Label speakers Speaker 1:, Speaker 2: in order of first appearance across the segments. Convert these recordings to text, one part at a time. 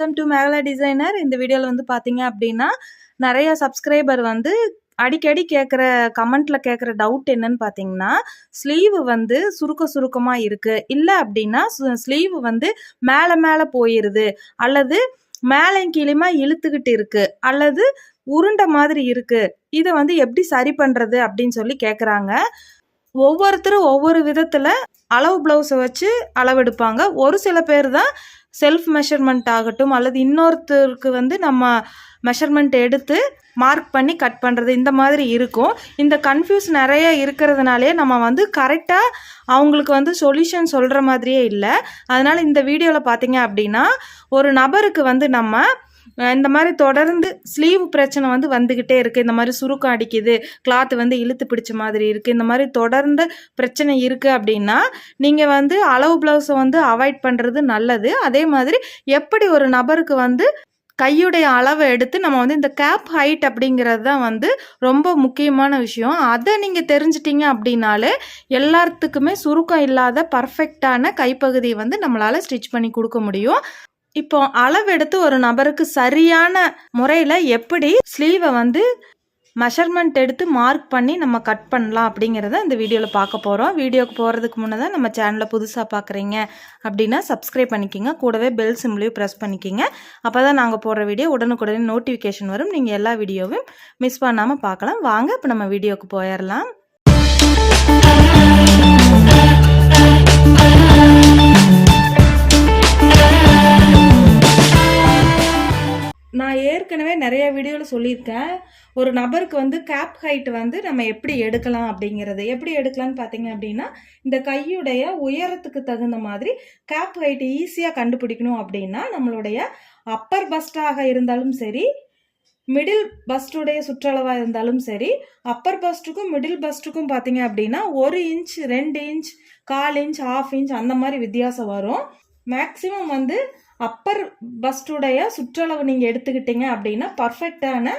Speaker 1: Welcome to Megala designer இந்த வீடியோவில் வந்து பார்த்தீங்க அப்படின்னா நிறைய சப்ஸ்கிரைபர் வந்து அடிக்கடி கேட்குற கமெண்ட்ல கேட்குற டவுட் என்னன்னு பார்த்தீங்கன்னா ஸ்லீவ் வந்து சுருக்க சுருக்கமாக இருக்கு. இல்லை அப்படின்னா ஸ்லீவ் வந்து மேலே மேலே போயிருது. அல்லது மேலே கீழேயுமா இழுத்துக்கிட்டு இருக்கு. அல்லது உருண்டை மாதிரி இருக்கு. இதை வந்து எப்படி சரி பண்ணுறது அப்படின்னு சொல்லி கேட்குறாங்க ஒவ்வொருத்தரும் ஒவ்வொரு விதத்தில் அளவு ப்ளவுஸை வச்சு அளவெடுப்பாங்க. ஒரு சில பேர் தான் செல்ஃப் மெஷர்மெண்ட் ஆகட்டும் அல்லது இன்னொருத்தருக்கு வந்து நம்ம மெஷர்மெண்ட் எடுத்து மார்க் பண்ணி கட் பண்ணுறது இந்த மாதிரி இருக்கும். இந்த கன்ஃபியூஸ் நிறைய இருக்கிறதுனாலே நம்ம வந்து கரெக்டாக அவங்களுக்கு வந்து சொல்யூஷன் சொல்கிற மாதிரியே இல்லை. அதனால் இந்த வீடியோவில் பார்த்தீங்க அப்படின்னா ஒரு நபருக்கு வந்து நம்ம இந்த மாதிரி தொடர்ந்து ஸ்லீவ் பிரச்சனை வந்து வந்துக்கிட்டே இருக்குது இந்த மாதிரி சுருக்கம் அடிக்குது கிளாத் வந்து இழுத்து பிடிச்ச மாதிரி இருக்குது இந்த மாதிரி தொடர்ந்து பிரச்சனை இருக்குது அப்படின்னா நீங்கள் வந்து அளவு ப்ளவுஸை வந்து அவாய்ட் பண்ணுறது நல்லது. அதே மாதிரி எப்படி ஒரு நபருக்கு வந்து கையுடைய அளவை எடுத்து நம்ம வந்து இந்த கேப் ஹைட் அப்படிங்கிறது தான் வந்து ரொம்ப முக்கியமான விஷயம். அதை நீங்கள் தெரிஞ்சிட்டிங்க அப்படின்னாலே எல்லாத்துக்குமே சுருக்கம் இல்லாத பர்ஃபெக்டான கைப்பகுதியை வந்து நம்மளால் ஸ்டிச் பண்ணி கொடுக்க முடியும். இப்போ அளவெடுத்து ஒரு நபருக்கு சரியான முறையில் எப்படி ஸ்லீவை வந்து மெஷர்மெண்ட் எடுத்து மார்க் பண்ணி நம்ம கட் பண்ணலாம் அப்படிங்கிறத இந்த வீடியோவில் பார்க்க போகிறோம் வீடியோக்கு போகிறதுக்கு முன்னே தான் நம்ம சேனலை புதுசாக பார்க்குறீங்க அப்படின்னா சப்ஸ்கிரைப் பண்ணிக்கிங்க. கூடவே பெல் சிம்லையும் ப்ரெஸ் பண்ணிக்கிங்க. அப்போ தான் நாங்கள் போடுற வீடியோ உடனுக்குடனே நோட்டிஃபிகேஷன் வரும். நீங்கள் எல்லா வீடியோவும் மிஸ் பண்ணாமல் பார்க்கலாம். வாங்க இப்போ நம்ம வீடியோவுக்கு போயிடலாம். நிறைய வீடியோவில் சொல்லியிருக்கேன். ஒரு நபருக்கு வந்து கேப் ஹைட் வந்து நம்ம எப்படி எடுக்கலாம் அப்படிங்கிறது. எப்படி எடுக்கலாம்னு பார்த்தீங்க அப்படின்னா இந்த கையுடைய உயரத்துக்கு தகுந்த மாதிரி கேப் ஹைட் ஈஸியாக கண்டுபிடிக்கணும் அப்படின்னா நம்மளுடைய அப்பர் பஸ்டாக இருந்தாலும் சரி மிடில் பஸ்டுடைய சுற்றளவாக இருந்தாலும் சரி அப்பர் பஸ்ட்டுக்கும் மிடில் பஸ்ட்டுக்கும் பார்த்தீங்க அப்படின்னா ஒரு இன்ச் ரெண்டு இன்ச் கால் இன்ச் ஆஃப் இன்ச் அந்த மாதிரி வித்தியாசம் வரும். மேக்ஸிமம் வந்து அப்பர் பஸ்டுடைய சுற்றளவு நீங்கள் எடுத்துக்கிட்டீங்க அப்படின்னா பர்ஃபெக்டான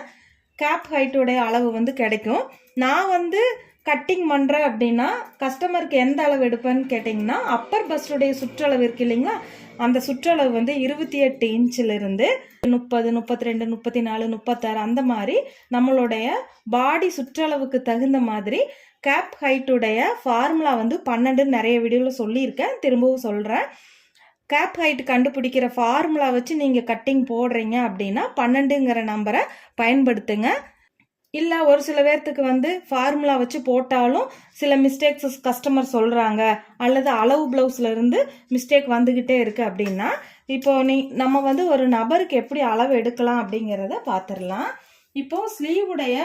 Speaker 1: கேப் ஹைட்டுடைய அளவு வந்து கிடைக்கும். நான் வந்து கட்டிங் பண்ணுறேன் அப்படின்னா கஸ்டமருக்கு எந்த அளவு எடுப்பேன்னு கேட்டிங்கன்னா அப்பர் பஸ்டுடைய சுற்றளவு இருக்கு இல்லைங்களா? அந்த சுற்றளவு வந்து இருபத்தி எட்டு இன்ச்சிலிருந்து முப்பது முப்பத்தி ரெண்டு முப்பத்தி நாலு முப்பத்தாறு அந்த மாதிரி நம்மளுடைய பாடி சுற்றளவுக்கு தகுந்த மாதிரி கேப் ஹைட்டுடைய ஃபார்முலா வந்து பன்னெண்டுன்னு நிறைய வீடியோவில் சொல்லியிருக்கேன். திரும்பவும் சொல்கிறேன் கேப் ஹைட் கண்டுபிடிக்கிற ஃபார்முலா வச்சு நீங்கள் கட்டிங் போடுறீங்க அப்படின்னா பன்னெண்டுங்கிற நம்பரை பயன்படுத்துங்க. இல்லை ஒரு சில பேர்த்துக்கு வந்து ஃபார்முலா வச்சு போட்டாலும் சில மிஸ்டேக்ஸ் கஸ்டமர் சொல்கிறாங்க அல்லது அளவு ப்ளவுஸில் இருந்து மிஸ்டேக் வந்துக்கிட்டே இருக்குது அப்படின்னா இப்போ நீ நம்ம வந்து ஒரு நபருக்கு எப்படி அளவு எடுக்கலாம் அப்படிங்கிறத பார்த்துடலாம் இப்போது ஸ்லீவுடைய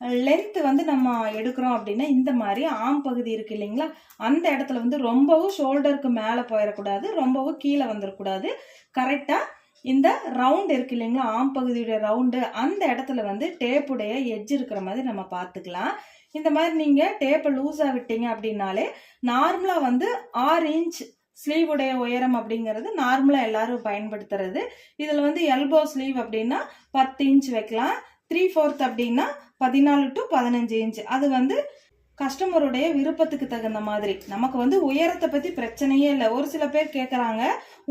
Speaker 1: லென்த்து வந்து நம்ம எடுக்கிறோம் அப்படின்னா இந்த மாதிரி ஆம் பகுதி இருக்குது இல்லைங்களா? அந்த இடத்துல வந்து ரொம்பவும் ஷோல்டருக்கு மேலே போயிடக்கூடாது ரொம்பவும் கீழே வந்துடக்கூடாது. கரெக்டாக இந்த ரவுண்டு இருக்கு இல்லைங்களா? ஆம் பகுதியுடைய ரவுண்டு அந்த இடத்துல வந்து டேப்புடைய எட்ஜ் இருக்கிற மாதிரி நம்ம பார்த்துக்கலாம். இந்த மாதிரி நீங்கள் டேப்பை லூஸாக விட்டீங்க அப்படின்னாலே நார்மலாக வந்து ஆறு இன்ச் ஸ்லீவுடைய உயரம் அப்படிங்கிறது நார்மலாக எல்லாரும் பயன்படுத்துறது. இதில் வந்து எல்போ ஸ்லீவ் அப்படின்னா பத்து இன்ச் வைக்கலாம். த்ரீ ஃபோர்த் அப்படின்னா பதினாலு டு பதினஞ்சு இன்ச் அது வந்து கஸ்டமருடைய விருப்பத்துக்கு தகுந்த மாதிரி. நமக்கு வந்து உயரத்தை பற்றி பிரச்சனையே இல்லை. ஒரு சில பேர் கேட்குறாங்க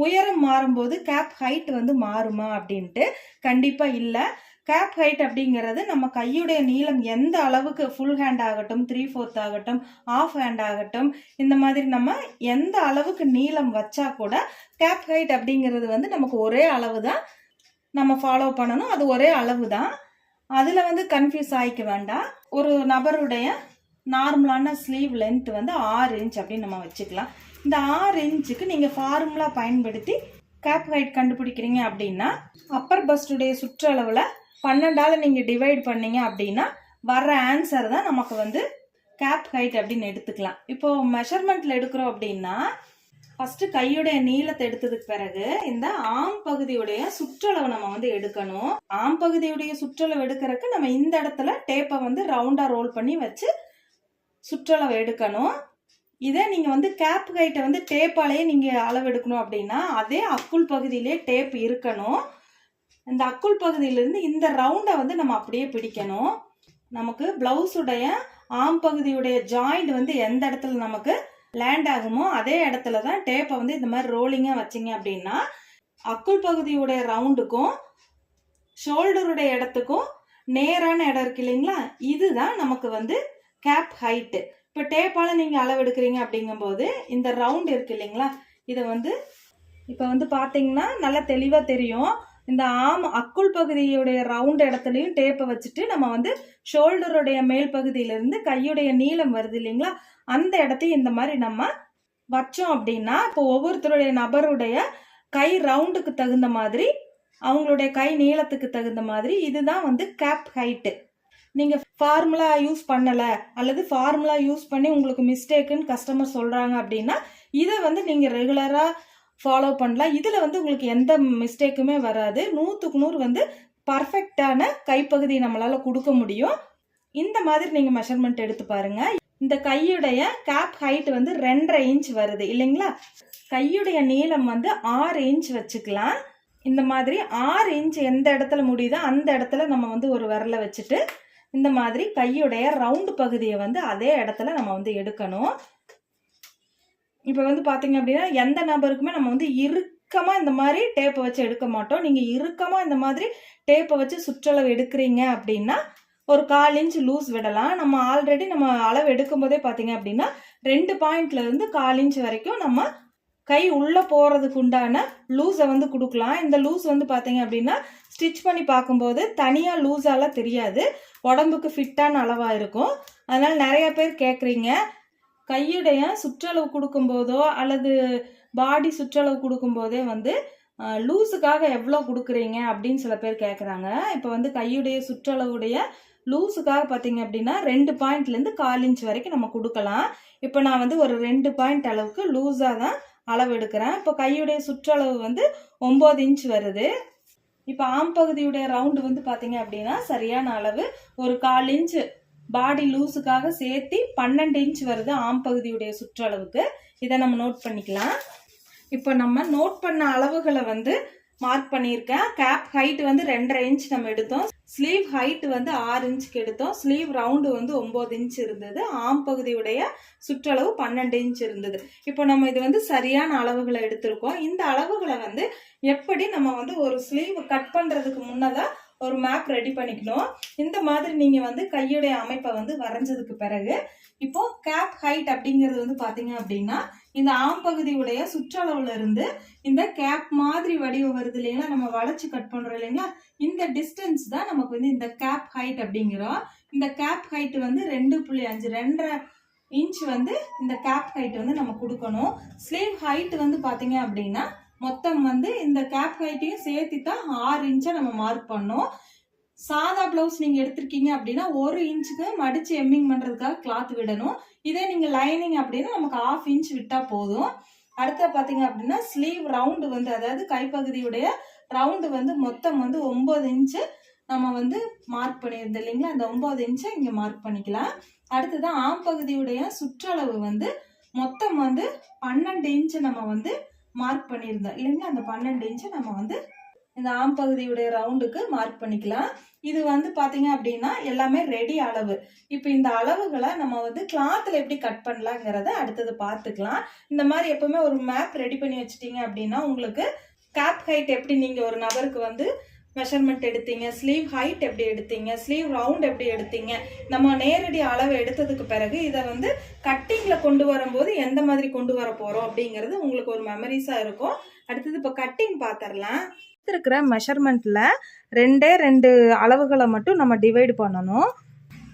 Speaker 1: உயரம் மாறும்போது கேப் ஹைட் வந்து மாறுமா? அப்படின்ட்டு. கண்டிப்பாக இல்லை. கேப் ஹைட் அப்படிங்கிறது நம்ம கையுடைய நீளம் எந்த அளவுக்கு ஃபுல் ஹேண்ட் ஆகட்டும் த்ரீ ஃபோர்த் ஆகட்டும் ஆஃப் ஹேண்ட் ஆகட்டும் இந்த மாதிரி நம்ம எந்த அளவுக்கு நீளம் வச்சா கூட கேப் ஹைட் அப்படிங்கிறது வந்து நமக்கு ஒரே அளவு தான் நம்ம ஃபாலோ பண்ணணும். அது ஒரே அளவு தான் அதில் வந்து கன்ஃபியூஸ் ஆகிக்க வேண்டாம். ஒரு நபருடைய நார்மலான ஸ்லீவ் லென்த் வந்து ஆறு இன்ச் அப்படின்னு நம்ம வச்சுக்கலாம். இந்த ஆறு இன்ச்சுக்கு நீங்கள் ஃபார்முலா பயன்படுத்தி கேப் ஹைட் கண்டுபிடிக்கிறீங்க அப்படின்னா அப்பர் பஸ்டுடைய சுற்றளவில் பன்னெண்டால் நீங்கள் டிவைட் பண்ணீங்க அப்படின்னா வர்ற ஆன்சர் தான் நமக்கு வந்து கேப் ஹைட் அப்படின்னு எடுத்துக்கலாம். இப்போது மெஷர்மெண்ட்டில் எடுக்கிறோம் அப்படின்னா ஃபஸ்ட்டு கையுடைய நீளத்தை எடுத்ததுக்கு பிறகு இந்த ஆம் பகுதியுடைய சுற்றளவு நம்ம வந்து எடுக்கணும். ஆம் பகுதியுடைய சுற்றளவு எடுக்கிறதுக்கு நம்ம இந்த இடத்துல டேப்பை வந்து ரவுண்டாக ரோல் பண்ணி வச்சு சுற்றளவு எடுக்கணும். இதே நீங்கள் வந்து கேப் கைட்டை வந்து டேப்பாலேயே நீங்கள் அளவு எடுக்கணும் அப்படின்னா அதே அக்குள் பகுதியிலே டேப் இருக்கணும். இந்த அக்குள் பகுதியிலிருந்து இந்த ரவுண்டை வந்து நம்ம அப்படியே பிடிக்கணும். நமக்கு பிளவுஸுடைய ஆம் பகுதியுடைய ஜாயிண்ட் வந்து எந்த இடத்துல நமக்கு லேண்ட் ஆகுமோ அதே இடத்துல தான் டேப்பை வந்து இந்த மாதிரி ரோலிங்காக வச்சிங்க அப்படின்னா அக்குள் பகுதியுடைய ரவுண்டுக்கும் ஷோல்டருடைய இடத்துக்கும் நேரான இடம் இருக்கு இல்லைங்களா? இதுதான் நமக்கு வந்து கேப் ஹைட்டு இப்போ டேப்பால் நீங்கள் அளவெடுக்கிறீங்க அப்படிங்கும்போது இந்த ரவுண்ட் இருக்கு இல்லைங்களா? இதை வந்து இப்போ வந்து பார்த்தீங்கன்னா நல்லா தெளிவாக தெரியும். இந்த ஆம் அக்குள் பகுதியுடைய ரவுண்ட் இடத்துலையும் டேப்பை வச்சுட்டு நம்ம வந்து ஷோல்டருடைய மேல் பகுதியிலேருந்து கையுடைய நீளம் வருது இல்லைங்களா? அந்த இடத்தையும் இந்த மாதிரி நம்ம வச்சோம் அப்படின்னா இப்போ ஒவ்வொருத்தருடைய நபருடைய கை ரவுண்டுக்கு தகுந்த மாதிரி அவங்களுடைய கை நீளத்துக்கு தகுந்த மாதிரி இதுதான் வந்து கேப் ஹைட்டு நீங்கள் ஃபார்முலா யூஸ் பண்ணலை அல்லது ஃபார்முலா யூஸ் பண்ணி உங்களுக்கு மிஸ்டேக்குன்னு கஸ்டமர் சொல்கிறாங்க அப்படின்னா இதை வந்து நீங்கள் ரெகுலராக ஃபாலோ பண்ணலாம். இதில் வந்து உங்களுக்கு எந்த மிஸ்டேக்குமே வராது. நூற்றுக்கு நூறு வந்து பர்ஃபெக்டான கைப்பகுதி நம்மளால் கொடுக்க முடியும். இந்த மாதிரி நீங்கள் மெஷர்மெண்ட் எடுத்து பாருங்கள் இந்த கையுடைய கேப் ஹைட் வந்து ரெண்டரை இன்ச் வருது இல்லைங்களா? கையுடைய நீளம் வந்து ஆறு இன்ச் வச்சுக்கலாம். இந்த மாதிரி ஆறு இன்ச் எந்த இடத்துல முடியுதோ அந்த இடத்துல நம்ம வந்து ஒரு விரலை வச்சுட்டு இந்த மாதிரி கையுடைய ரவுண்டு பகுதியை வந்து அதே இடத்துல நம்ம வந்து எடுக்கணும். இப்போ வந்து பார்த்தீங்க அப்படின்னா எந்த நபருக்குமே நம்ம வந்து இறுக்கமாக இந்த மாதிரி டேப்பை வச்சு எடுக்க மாட்டோம். நீங்கள் இறுக்கமாக இந்த மாதிரி டேப்பை வச்சு சுற்றளவு எடுக்கிறீங்க அப்படின்னா ஒரு கால் இன்ச் லூஸ் விடலாம். நம்ம ஆல்ரெடி நம்ம அளவு எடுக்கும் போதே பார்த்தீங்க அப்படின்னா ரெண்டு பாயிண்ட்ல இருந்து கால் இன்ச் வரைக்கும் நம்ம கை உள்ளே போகிறதுக்கு உண்டான லூஸை வந்து கொடுக்கலாம். இந்த லூஸ் வந்து பார்த்தீங்க அப்படின்னா ஸ்டிச் பண்ணி பார்க்கும்போது தனியாக லூஸாலாம் தெரியாது. உடம்புக்கு ஃபிட்டான அளவாக இருக்கும். அதனால் நிறைய பேர் கேட்குறீங்க கையுடைய சுற்றளவு கொடுக்கும்போதோ அல்லது பாடி சுற்றளவு கொடுக்கும்போதே வந்து லூஸுக்காக எவ்வளோ கொடுக்குறீங்க அப்படின்னு சில பேர் கேட்குறாங்க இப்போ வந்து கையுடைய சுற்றளவுடைய லூஸுக்காக பார்த்தீங்க அப்படின்னா ரெண்டு பாயிண்ட்லேருந்து கால் இன்ச் வரைக்கும் நம்ம கொடுக்கலாம். இப்போ நான் வந்து ஒரு ரெண்டு பாயிண்ட் அளவுக்கு லூஸாக தான் அளவு எடுக்கிறேன் இப்போ கையுடைய சுற்றளவு வந்து ஒம்பது இன்ச் வருது. இப்போ ஆம் பகுதியுடைய ரவுண்டு வந்து பார்த்தீங்க அப்படின்னா சரியான அளவு ஒரு கால் இன்ச் பாடி லூஸுக்காக சேர்த்து பன்னெண்டு இன்ச் வருது ஆம் பகுதியுடைய சுற்றளவுக்கு. இதை நம்ம நோட் பண்ணிக்கலாம். இப்போ நம்ம நோட் பண்ண அளவுகளை வந்து மார்க் பண்ணியிருக்கேன். கேப் ஹைட் வந்து ரெண்டரை இன்ச் நம்ம எடுத்தோம். ஸ்லீவ் ஹைட் வந்து ஆறு இன்ச்சுக்கு எடுத்தோம். ஸ்லீவ் ரவுண்டு வந்து ஒம்பது இன்ச் இருந்தது. ஆம் பகுதியுடைய சுற்றளவு பன்னெண்டு இன்ச் இருந்தது. இப்போ நம்ம இது வந்து சரியான அளவுகளை எடுத்திருக்கோம். இந்த அளவுகளை வந்து எப்படி நம்ம வந்து ஒரு ஸ்லீவ் கட் பண்ணுறதுக்கு முன்னதாக ஒரு மேப் ரெடி பண்ணிக்கணும். இந்த மாதிரி நீங்கள் வந்து கையுடைய அமைப்பை வந்து வரைஞ்சதுக்கு பிறகு இப்போ கேப் ஹைட் அப்படிங்கிறது வந்து பார்த்தீங்க அப்படின்னா இந்த ஆம் பகுதியுடைய சுற்றளவுல இருந்து இந்த கேப் மாதிரி வடிவம் வருது இல்லைங்களா? நம்ம வளைச்சு கட் பண்றோம் இல்லைங்களா? இந்த டிஸ்டன்ஸ் தான் நமக்கு வந்து இந்த கேப் ஹைட் அப்படிங்கிறோம். இந்த கேப் ஹைட் வந்து ரெண்டு புள்ளி அஞ்சு ரெண்டரை இன்ச் வந்து இந்த கேப் ஹைட் வந்து நம்ம கொடுக்கணும். ஸ்லீவ் ஹைட் வந்து பார்த்தீங்க அப்படின்னா மொத்தம் வந்து இந்த கேப் ஹைட்டையும் சேர்த்து தான் ஆறு இன்ச்சை நம்ம மார்க் பண்ணோம். சாதா பிளவுஸ் நீங்கள் எடுத்திருக்கீங்க அப்படின்னா ஒரு இன்ச்சுக்கு மடிச்சு எம்மிங் பண்ணுறதுக்காக கிளாத் விடணும். இதே நீங்கள் லைனிங் அப்படின்னா நமக்கு ஆஃப் இன்ச் விட்டால் போதும். அடுத்த பார்த்தீங்க அப்படின்னா ஸ்லீவ் ரவுண்டு வந்து அதாவது கைப்பகுதியுடைய ரவுண்டு வந்து மொத்தம் வந்து ஒம்பது இன்ச்சு நம்ம வந்து மார்க் பண்ணியிருந்தோம் இல்லைங்களா? அந்த ஒம்பது இன்ச்சை இங்கே மார்க் பண்ணிக்கலாம். அடுத்ததான் ஆம் பகுதியுடைய சுற்றளவு வந்து மொத்தம் வந்து பன்னெண்டு இன்ச்சு நம்ம வந்து மார்க் பண்ணியிருந்தோம் இல்லைங்களா அந்த பன்னெண்டு இன்ச்சை நம்ம வந்து இந்த ஆம் பகுதியுடைய ரவுண்டுக்கு மார்க் பண்ணிக்கலாம். இது வந்து பார்த்தீங்க அப்படின்னா எல்லாமே ரெடி அளவு. இப்போ இந்த அளவுகளை நம்ம வந்து கிளாத்தில் எப்படி கட் பண்ணலாங்கிறத அடுத்தது பார்த்துக்கலாம். இந்த மாதிரி எப்பவுமே ஒரு மேப் ரெடி பண்ணி வச்சிட்டிங்க அப்படின்னா உங்களுக்கு கேப் ஹைட் எப்படி நீங்கள் ஒரு நபருக்கு வந்து மெஷர்மெண்ட் எடுத்தீங்க ஸ்லீவ் ஹைட் எப்படி எடுத்தீங்க ஸ்லீவ் ரவுண்ட் எப்படி எடுத்தீங்க நம்ம நேரடி அளவு எடுத்ததுக்கு பிறகு இதை வந்து கட்டிங்கில் கொண்டு வரும்போது எந்த மாதிரி கொண்டு வர போகிறோம் அப்படிங்கிறது உங்களுக்கு ஒரு மெமரிஸாக இருக்கும். அடுத்தது இப்போ கட்டிங் பார்த்துடலாம் இருக்கிற மெஷர்மெண்ட்டில் ரெண்டே ரெண்டு அளவுகளை மட்டும் நம்ம டிவைடு பண்ணணும்.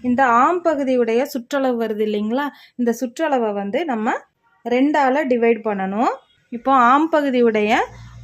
Speaker 1: இந்த ஆம் பகுதியுடைய சுற்றளவு வருது இல்லைங்களா? இந்த சுற்றளவை வந்து நம்ம ரெண்டால் டிவைட் பண்ணணும். இப்போ ஆம் பகுதியுடைய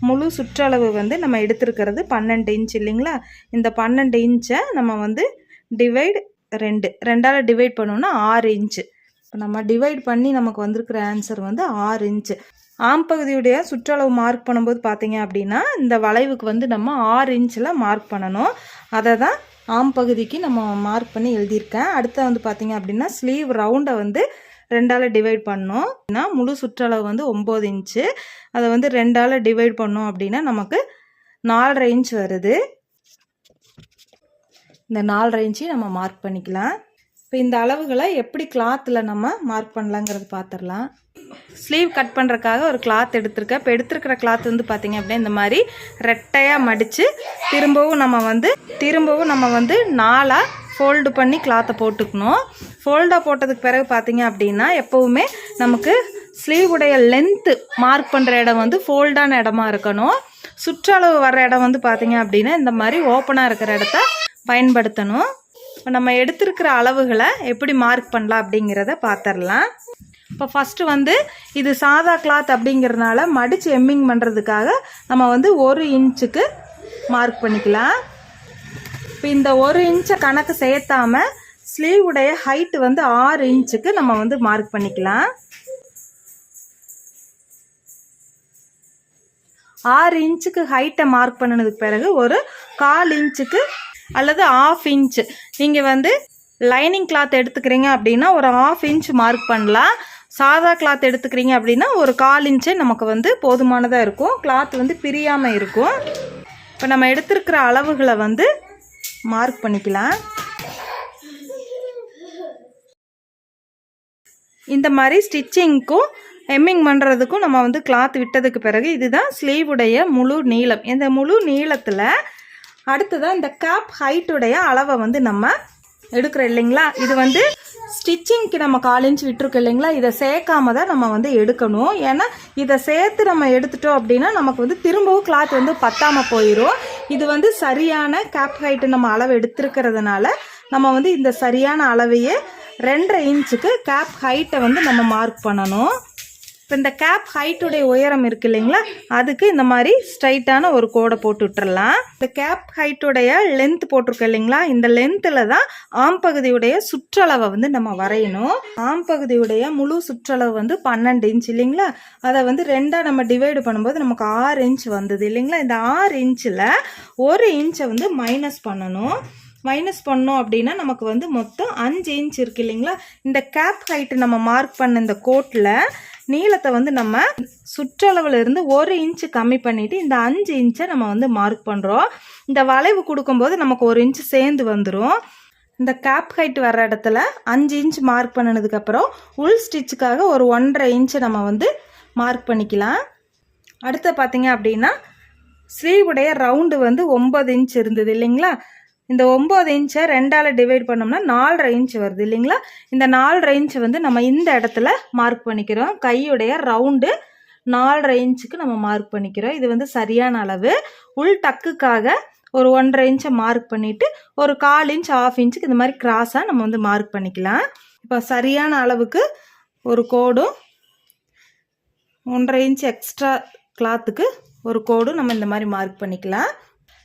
Speaker 1: முழு சுற்றளவு வந்து நம்ம எடுத்திருக்கிறது பன்னெண்டு இன்ச் இல்லைங்களா? இந்த பன்னெண்டு இன்ச்சை நம்ம வந்து டிவைட் ரெண்டு. ரெண்டால் டிவைட் பண்ணோன்னா ஆறு இன்ச்சு இப்போ நம்ம டிவைட் பண்ணி நமக்கு வந்திருக்கிற ஆன்சர் வந்து ஆறு இன்ச்சு ஆம் பகுதியுடைய சுற்றளவு மார்க் பண்ணும்போது பார்த்தீங்க அப்படின்னா இந்த வளைவுக்கு வந்து நம்ம ஆறு இன்ச்சில் மார்க் பண்ணணும். அதை தான் ஆம் பகுதிக்கு நம்ம மார்க் பண்ணி எழுதியிருக்கேன். அடுத்த வந்து பார்த்தீங்க அப்படின்னா ஸ்லீவ் ரவுண்டை வந்து ரெண்டால் டிவைட் பண்ணோம். அப்படின்னா முழு சுற்றளவு வந்து ஒம்பது இன்ச்சு அதை வந்து ரெண்டால் டிவைட் பண்ணோம் அப்படின்னா நமக்கு நாலரை இன்ச் வருது. இந்த நாலரை இன்ச்சையும் நம்ம மார்க் பண்ணிக்கலாம். இப்போ இந்த அளவுகளை எப்படி கிளாத்தில் நம்ம மார்க் பண்ணலாங்கிறது பார்த்துடலாம் ஸ்லீவ் கட் பண்ணுறக்காக ஒரு கிளாத் எடுத்திருக்கேன். இப்போ எடுத்திருக்கிற கிளாத் வந்து பார்த்திங்க அப்படின்னா இந்த மாதிரி ரெட்டையாக மடித்து திரும்பவும் நம்ம வந்து திரும்பவும் நம்ம வந்து நாலாக ஃபோல்டு பண்ணி கிளாத்தை போட்டுக்கணும். ஃபோல்டாக போட்டதுக்கு பிறகு பார்த்தீங்க அப்படின்னா எப்போவுமே நமக்கு ஸ்லீவ் உடைய லென்த்து மார்க் பண்ணுற இடம் வந்து ஃபோல்டான இடமா இருக்கணும். சுற்றளவு வர்ற இடம் வந்து பார்த்தீங்க அப்படின்னா இந்த மாதிரி ஓப்பனாக இருக்கிற இடத்த பயன்படுத்தணும். இப்போ நம்ம எடுத்திருக்கிற அளவுகளை எப்படி மார்க் பண்ணலாம் அப்படிங்கிறத பார்த்துடலாம் இப்போ ஃபஸ்ட்டு வந்து இது சாதா கிளாத் அப்படிங்கிறதுனால மடித்து எம்மிங் பண்ணுறதுக்காக நம்ம வந்து ஒரு இன்ச்சுக்கு மார்க் பண்ணிக்கலாம். இப்போ இந்த ஒரு இன்ச்சை கணக்கு சேர்த்தாம ஸ்லீவ் உடைய ஹைட் வந்து ஆறு இன்ச்சுக்கு நம்ம வந்து மார்க் பண்ணிக்கலாம். ஆறு இன்ச்சுக்கு ஹைட்டை மார்க் பண்ணினதுக்கு பிறகு ஒரு கால் இன்ச்சுக்கு அல்லது ஆஃப் இன்ச்சு நீங்கள் வந்து லைனிங் கிளாத் எடுத்துக்கிறீங்க அப்படின்னா ஒரு ஆஃப் இன்ச் மார்க் பண்ணலாம். சாதா கிளாத் எடுத்துக்கிறீங்க அப்படின்னா ஒரு கால் இன்ச்சே நமக்கு வந்து போதுமானதாக இருக்கும். கிளாத் வந்து பிரியாமல் இருக்கும். இப்போ நம்ம எடுத்திருக்கிற அளவுகளை வந்து மார்க் பண்ணிக்கலாம். இந்த மாதிரி ஸ்டிச்சிங்க்கும் ஹெம்மிங் பண்ணுறதுக்கும் நம்ம வந்து கிளாத் விட்டதுக்கு பிறகு இதுதான் ஸ்லீவுடைய முழு நீளம். இந்த முழு நீளத்தில் அடுத்ததாக இந்த கேப் ஹைட்டுடைய அளவை வந்து நம்ம எடுக்கிறோம் இல்லைங்களா? இது வந்து ஸ்டிச்சிங்க்கு நம்ம கால் இன்ச் விட்டுருக்கோம் இல்லைங்களா? இதை சேர்க்காம தான் நம்ம வந்து எடுக்கணும். ஏன்னா இதை சேர்த்து நம்ம எடுத்துட்டோம் அப்படின்னா நமக்கு வந்து திரும்பவும் கிளாத் வந்து பத்தாமல் போயிடும் இது வந்து சரியான கேப் ஹைட்டு நம்ம அளவு எடுத்திருக்கிறதுனால நம்ம வந்து இந்த சரியான அளவையே ரெண்டரை இன்ச்சுக்கு கேப் ஹைட்டை வந்து நம்ம மார்க் பண்ணணும். இப்போ இந்த கேப் ஹைட்டுடைய உயரம் இருக்கு இல்லைங்களா? அதுக்கு இந்த மாதிரி ஸ்ட்ரைட்டான ஒரு கோடை போட்டு விட்டுறலாம். இந்த கேப் ஹைட்டுடைய லென்த் போட்டிருக்கோம் இல்லைங்களா? இந்த லென்த்தில் தான் ஆம் பகுதியுடைய சுற்றளவை வந்து நம்ம வரையணும். ஆம் பகுதியுடைய முழு சுற்றளவு வந்து பன்னெண்டு இன்ச் இல்லைங்களா? அதை வந்து ரெண்டாக நம்ம டிவைடு பண்ணும்போது நமக்கு ஆறு இன்ச் வந்தது இல்லைங்களா? இந்த ஆறு இன்ச்சில் ஒரு இன்ச்சை வந்து மைனஸ் பண்ணணும். மைனஸ் பண்ணோம் அப்படின்னா நமக்கு வந்து மொத்தம் அஞ்சு இன்ச் இருக்கு இல்லைங்களா? இந்த கேப் ஹைட்டு நம்ம மார்க் பண்ண இந்த கோட்டில் நீளத்தை வந்து நம்ம சுற்றளவில் இருந்து ஒரு இன்ச்சு கம்மி பண்ணிவிட்டு இந்த அஞ்சு இன்ச்சை நம்ம வந்து மார்க் பண்ணுறோம் இந்த வளைவு கொடுக்கும்போது நமக்கு ஒரு இன்ச்சு சேர்ந்து வந்துடும் இந்த கேப் ஹைட் வர்ற இடத்துல அஞ்சு இன்ச் மார்க் பண்ணினதுக்கப்புறம் உள் ஸ்டிச்சுக்காக ஒரு ஒன்றரை இன்ச்சு நம்ம வந்து மார்க் பண்ணிக்கலாம். அடுத்து பார்த்தீங்க அப்படின்னா ஸ்லீவுடைய ரவுண்டு வந்து ஒம்பது இன்ச் இருந்தது இல்லைங்களா? இந்த ஒம்பது இன்ச்சை ரெண்டால் டிவைட் பண்ணோம்னா நாலரை இன்ச் வருது இல்லைங்களா? இந்த நாலரை இன்ச் வந்து நம்ம இந்த இடத்துல மார்க் பண்ணிக்கிறோம். கையுடைய ரவுண்டு நாலரை இன்ச்சுக்கு நம்ம மார்க் பண்ணிக்கிறோம். இது வந்து சரியான அளவு. உள் டக்குக்காக ஒரு ஒன்றரை இன்ச்சை மார்க் பண்ணிவிட்டு ஒரு கால் இன்ச் ஆஃப் இன்ச்சுக்கு இந்த மாதிரி கிராஸாக நம்ம வந்து மார்க் பண்ணிக்கலாம். இப்போ சரியான அளவுக்கு ஒரு கோடும் ஒன்றரை இன்ச் எக்ஸ்ட்ரா கிளாத்துக்கு ஒரு கோடும் நம்ம இந்த மாதிரி மார்க் பண்ணிக்கலாம்.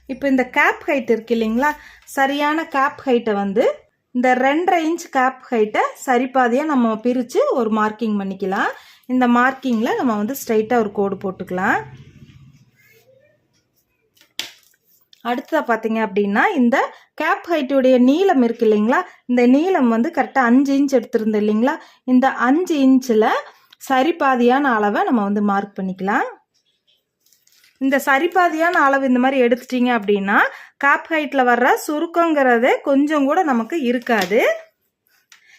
Speaker 1: இப்போ இந்த கேப் ஹைட் இருக்கு இல்லைங்களா? சரியான கேப் ஹைட்டை வந்து இந்த ரெண்டரை இன்ச் கேப் ஹைட்டை சரிபாதியாக நம்ம பிரித்து ஒரு மார்க்கிங் பண்ணிக்கலாம். இந்த மார்க்கிங்கில் நம்ம வந்து ஸ்ட்ரைட்டாக ஒரு கோடு போட்டுக்கலாம். அடுத்ததாக பார்த்தீங்க அப்படின்னா இந்த கேப் ஹைட்டுடைய நீளம் இருக்கு இல்லைங்களா? இந்த நீளம் வந்து கரெக்டாக அஞ்சு இன்ச் எடுத்துருந்தோம் இல்லைங்களா? இந்த அஞ்சு இன்ச்சில் சரிபாதியான அளவை நம்ம வந்து மார்க் பண்ணிக்கலாம். இந்த சரிபாதியான அளவு இந்த மாதிரி எடுத்துட்டீங்க அப்படின்னா காப் ஹைட்டில் வர்ற சுருக்கங்கிறது கொஞ்சம் கூட நமக்கு இருக்காது.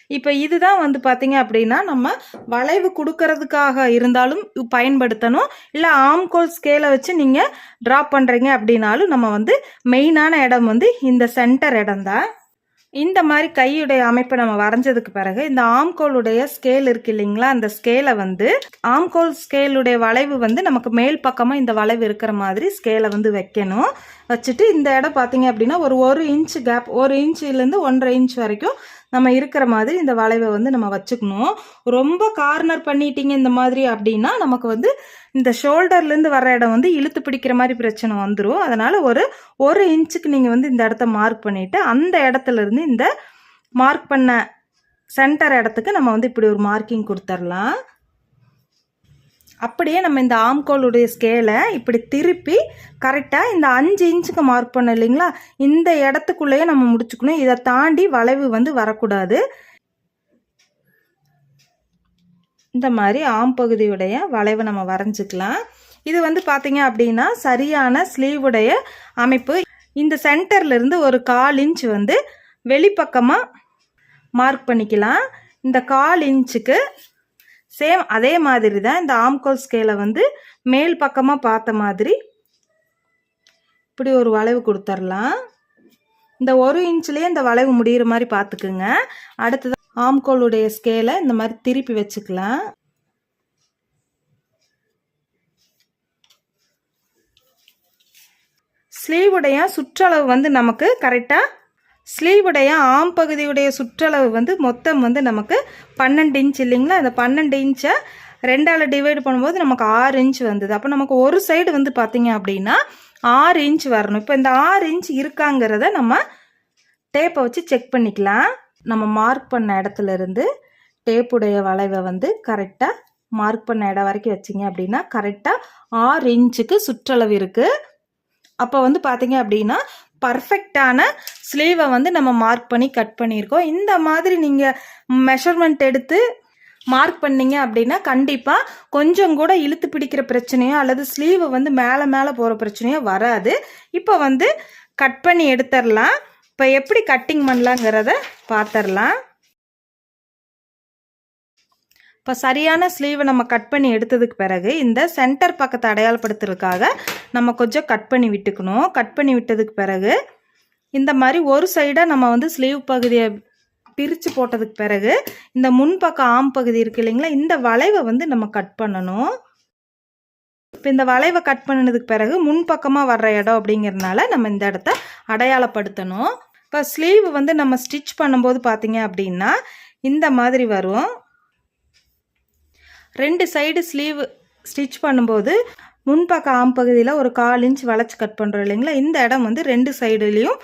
Speaker 1: இப்போ இதுதான் வந்து பார்த்தீங்க அப்படின்னா நம்ம வளைவு கொடுக்கறதுக்காக இருந்தாலும் பயன்படுத்தணும். இல்லை ஆம்கோல் ஸ்கேலை வச்சு நீங்கள் ட்ராப் பண்ணுறீங்க அப்படின்னாலும் நம்ம வந்து மெயினான இடம் வந்து இந்த சென்டர் இடம் தான். இந்த மாதிரி கையுடைய அமைப்பை நம்ம வரைஞ்சதுக்கு பிறகு இந்த ஆம்கோலுடைய ஸ்கேல் இருக்கு இல்லைங்களா? அந்த ஸ்கேலை வந்து ஆம்கோல் ஸ்கேலுடைய வளைவு வந்து நமக்கு மேல் பக்கமாக இந்த வளைவு இருக்கிற மாதிரி ஸ்கேலை வந்து வைக்கணும். வச்சுட்டு இந்த இடம் பார்த்தீங்க அப்படின்னா ஒரு ஒரு இன்ச் கேப் ஒரு இன்ச்சிலேருந்து ஒன்றரை இன்ச் வரைக்கும் நம்ம இருக்கிற மாதிரி இந்த வளைவை வந்து நம்ம வச்சுக்கணும். ரொம்ப கார்னர் பண்ணிட்டீங்க இந்த மாதிரி அப்படின்னா நமக்கு வந்து இந்த ஷோல்டர்லேருந்து வர இடம் வந்து இழுத்து பிடிக்கிற மாதிரி பிரச்சனை வந்துடும் அதனால் ஒரு ஒரு இன்ச்சுக்கு நீங்கள் வந்து இந்த இடத்த மார்க் பண்ணிவிட்டு அந்த இடத்துல இருந்து இந்த மார்க் பண்ண சென்டர் இடத்துக்கு நம்ம வந்து இப்படி ஒரு மார்க்கிங் கொடுத்துர்லாம். அப்படியே நம்ம இந்த ஆம்கோலுடைய ஸ்கேலை இப்படி திருப்பி கரெக்டாக இந்த அஞ்சு இன்ச்சுக்கு மார்க் பண்ணோம் இல்லைங்களா? இந்த இடத்துக்குள்ளேயே நம்ம முடிச்சுக்கணும். இதை தாண்டி வளைவு வந்து வரக்கூடாது. இந்த மாதிரி ஆம் பகுதியுடைய வளைவை நம்ம வரைஞ்சிக்கலாம். இது வந்து பார்த்தீங்க அப்படின்னா சரியான ஸ்லீவுடைய அமைப்பு. இந்த சென்டர்லேருந்து ஒரு கால் இன்ச் வந்து வெளிப்பக்கமாக மார்க் பண்ணிக்கலாம். இந்த கால் இன்ச்சுக்கு சேம் அதே மாதிரி தான் இந்த ஆம்கோல் ஸ்கேலை வந்து மேல் பக்கமாக பார்த்த மாதிரி இப்படி ஒரு வளைவு கொடுத்துர்லாம். இந்த ஒரு இன்ச்லேயே இந்த வளைவு முடிகிற மாதிரி பார்த்துக்குங்க. அடுத்தது ஆம்கோலுடைய ஸ்கேலை இந்த மாதிரி திருப்பி வச்சுக்கலாம். ஸ்லீவுடைய சுற்றளவு வந்து நமக்கு கரெக்டாக ஸ்லீவுடைய ஆம் பகுதியுடைய சுற்றளவு வந்து மொத்தம் வந்து நமக்கு பன்னெண்டு இன்ச் இல்லைங்களா? அந்த பன்னெண்டு இன்ச்சை ரெண்டால் டிவைட் பண்ணும்போது நமக்கு ஆறு இன்ச் வந்தது. அப்போ நமக்கு ஒரு சைடு வந்து பார்த்தீங்க அப்படின்னா ஆறு இன்ச் வரணும். இப்போ இந்த ஆறு இன்ச் இருக்காங்கிறத நம்ம டேப்பை வச்சு செக் பண்ணிக்கலாம். நம்ம மார்க் பண்ண இடத்துல இருந்து டேப்புடைய வளைவை வந்து கரெக்டாக மார்க் பண்ண இடம் வரைக்கும் வச்சிங்க அப்படின்னா கரெக்டாக ஆறு இன்ச்சுக்கு சுற்றளவு இருக்குது அப்போ வந்து பார்த்தீங்க அப்படின்னா பர்ஃபெக்டான ஸ்லீவை வந்து நம்ம மார்க் பண்ணி கட் பண்ணியிருக்கோம். இந்த மாதிரி நீங்கள் மெஷர்மெண்ட் எடுத்து மார்க் பண்ணீங்க அப்படின்னா கண்டிப்பாக கொஞ்சம் கூட இழுத்து பிடிக்கிற பிரச்சனையோ அல்லது ஸ்லீவை வந்து மேலே மேலே போகிற பிரச்சனையோ வராது. இப்போ வந்து கட் பண்ணி எடுத்துடலாம். இப்போ எப்படி கட்டிங் பண்ணலாங்கிறத பார்த்துடலாம். இப்போ சரியான ஸ்லீவை நம்ம கட் பண்ணி எடுத்ததுக்கு பிறகு இந்த சென்டர் பக்கத்தை அடையாளப்படுத்துறதுக்காக நம்ம கொஞ்சம் கட் பண்ணி விட்டுக்கணும். கட் பண்ணி விட்டதுக்கு பிறகு இந்த மாதிரி ஒரு சைடாக நம்ம வந்து ஸ்லீவ் பகுதியை பிரித்து போட்டதுக்கு பிறகு இந்த முன்பக்கம் ஆம் பகுதி இருக்கு இல்லைங்களா இந்த வளைவை வந்து நம்ம கட் பண்ணணும். இப்போ இந்த வளைவை கட் பண்ணினதுக்கு பிறகு முன்பக்கமாக வர்ற இடம் அப்படிங்கிறதுனால நம்ம இந்த இடத்த அடையாளப்படுத்தணும். இப்போ ஸ்லீவ் வந்து நம்ம ஸ்டிச் பண்ணும்போது பார்த்தீங்க அப்படின்னா இந்த மாதிரி வரும். ரெண்டு சைடு ஸ்லீவ் ஸ்டிச் பண்ணும்போது முன்பக்க ஆம் பகுதியில் ஒரு கால் இன்ச் வளைச்சி கட் பண்ணுறோம் இல்லைங்களா? இந்த இடம் வந்து ரெண்டு சைடுலேயும்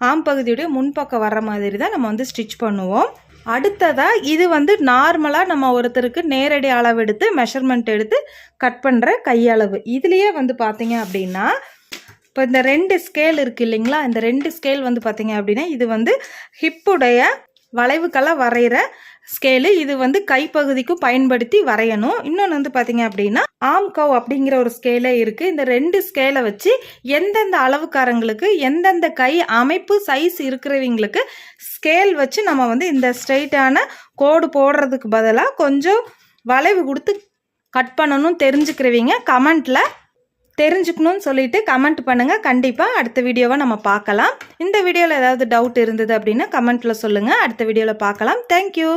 Speaker 1: ஆம் பகுதியுடைய முன்பக்கம் வர்ற மாதிரி தான் நம்ம வந்து ஸ்டிச் பண்ணுவோம். அடுத்ததாக இது வந்து நார்மலாக நம்ம ஒருத்தருக்கு நேரடி அளவு எடுத்து மெஷர்மெண்ட் எடுத்து கட் பண்ணுற கையளவு இதுலேயே வந்து பார்த்தீங்க அப்படின்னா இப்போ இந்த ரெண்டு ஸ்கேல் இருக்குது இல்லைங்களா? இந்த ரெண்டு ஸ்கேல் வந்து பார்த்தீங்க அப்படின்னா இது வந்து ஹிப்புடைய வளைவுக்கெல்லாம் வரைகிற ஸ்கேலு இது வந்து கைப்பகுதிக்கும் பயன்படுத்தி வரையணும். இன்னொன்று வந்து பார்த்தீங்க அப்படின்னா ஆம் கவ் அப்படிங்கிற ஒரு ஸ்கேலே இருக்குது இந்த ரெண்டு ஸ்கேலை வச்சு எந்தெந்த அளவுக்காரங்களுக்கு எந்தெந்த கை அமைப்பு சைஸ் இருக்கிறவங்களுக்கு ஸ்கேல் வச்சு நம்ம வந்து இந்த ஸ்ட்ரைட்டான கோடு போடுறதுக்கு பதிலாக கொஞ்சம் வளைவு கொடுத்து கட் பண்ணணும் தெரிஞ்சுக்கிறவங்க கமெண்ட்டில் தெரிஞ்சுக்கணும்னு சொல்லிட்டு கமெண்ட் பண்ணுங்கள் கண்டிப்பாக அடுத்த வீடியோவை நம்ம பார்க்கலாம். இந்த வீடியோவில் ஏதாவது டவுட் இருந்தது அப்படின்னா கமெண்ட்டில் சொல்லுங்கள் அடுத்த வீடியோவில் பார்க்கலாம். தேங்க்யூ